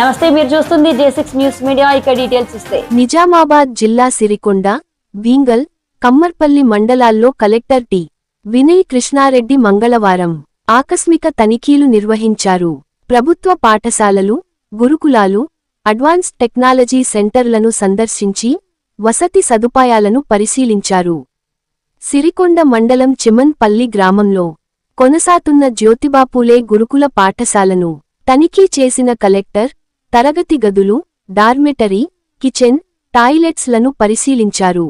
నమస్తే మీరు చూస్తుంది జే సిక్స్ న్యూస్ మీడియా ఇక డీటెయిల్స్ ఇస్తే నిజామాబాద్ జిల్లా సిరికొండ వీంగల్ కమ్మర్పల్లి మండలాల్లో కలెక్టర్ టి. వినయ్ కృష్ణారెడ్డి మంగళవారం ఆకస్మిక తనిఖీలు నిర్వహించారు. ప్రభుత్వ పాఠశాలలు గురుకులాలు అడ్వాన్స్డ్ టెక్నాలజీ సెంటర్లను సందర్శించి వసతి సదుపాయాలను పరిశీలించారు. సిరికొండ మండలం చిమన్పల్లి గ్రామంలో కొనసాతున్న జ్యోతిబాపూలే గురుకుల పాఠశాలను తనిఖీ చేసిన కలెక్టర్ తరగతి గదులు డార్మెటరీ కిచెన్ టాయిలెట్స్లను పరిశీలించారు.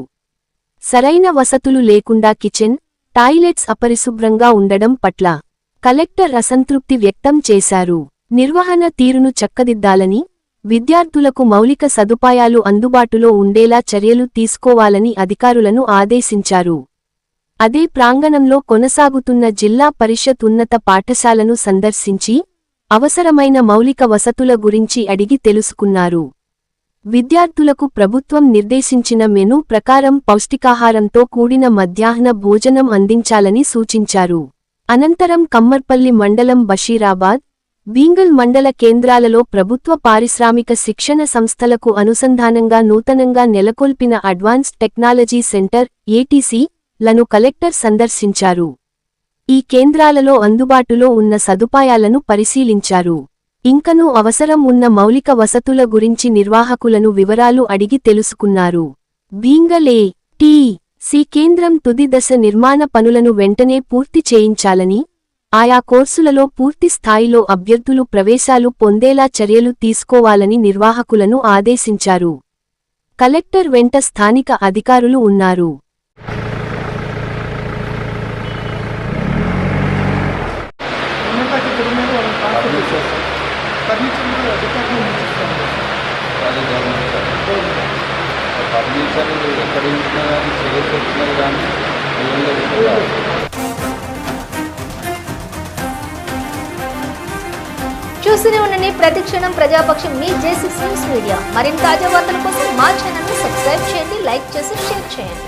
సరైన వసతులు లేకుండా కిచెన్ టాయిలెట్స్ అపరిశుభ్రంగా ఉండడం పట్ల కలెక్టర్ అసంతృప్తి వ్యక్తం చేశారు. నిర్వహణ తీరును చక్కదిద్దాలని విద్యార్థులకు మౌలిక సదుపాయాలు అందుబాటులో ఉండేలా చర్యలు తీసుకోవాలని అధికారులను ఆదేశించారు. అదే ప్రాంగణంలో కొనసాగుతున్న జిల్లా పరిషత్ ఉన్నత పాఠశాలను సందర్శించి అవసరమైన మౌలిక వసతుల గురించి అడిగి తెలుసుకున్నారు. విద్యార్థులకు ప్రభుత్వం నిర్దేశించిన మెనూ ప్రకారం పౌష్టికాహారంతో కూడిన మధ్యాహ్న భోజనం అందించాలని సూచించారు. అనంతరం కమ్మర్పల్లి మండలం బషీరాబాద్ బీంగల్ మండల కేంద్రాలలో ప్రభుత్వ పారిశ్రామిక శిక్షణ సంస్థలకు అనుసంధానంగా నూతనంగా నెలకొల్పిన అడ్వాన్స్డ్ టెక్నాలజీ సెంటర్ ఏటీసీ లను కలెక్టర్ సందర్శించారు. ఈ కేంద్రాలలో అందుబాటులో ఉన్న సదుపాయాలను పరిశీలించారు. ఇంకనూ అవసరం ఉన్న మౌలిక వసతుల గురించి నిర్వాహకులను వివరాలు అడిగి తెలుసుకున్నారు. భీంగలే టీ సి కేంద్రం తుది దశ నిర్మాణ పనులను వెంటనే పూర్తి చేయించాలని ఆయా కోర్సులలో పూర్తి స్థాయిలో అభ్యర్థులు ప్రవేశాలు పొందేలా చర్యలు తీసుకోవాలని నిర్వాహకులను ఆదేశించారు. కలెక్టర్ వెంట స్థానిక అధికారులు ఉన్నారు. ఉన్నపాటి తిరుమల వాళ్ళ పాస్ ఫర్నిచర్ కూడా అధికారులు ఇస్తారు అది గవర్నమెంట్ ఫర్నిచర్ ఎక్కడ ఉంటున్నా కానీ చేసి కానీ చూస్తూనే ఉండండి ప్రతి క్షణం ప్రజాపక్షం మీ జే సిక్స్ న్యూస్ మీడియా. మరిన్ని తాజా వార్తల కోసం మా ఛానల్ని సబ్స్క్రైబ్ చేయండి లైక్ చేసి షేర్ చేయండి.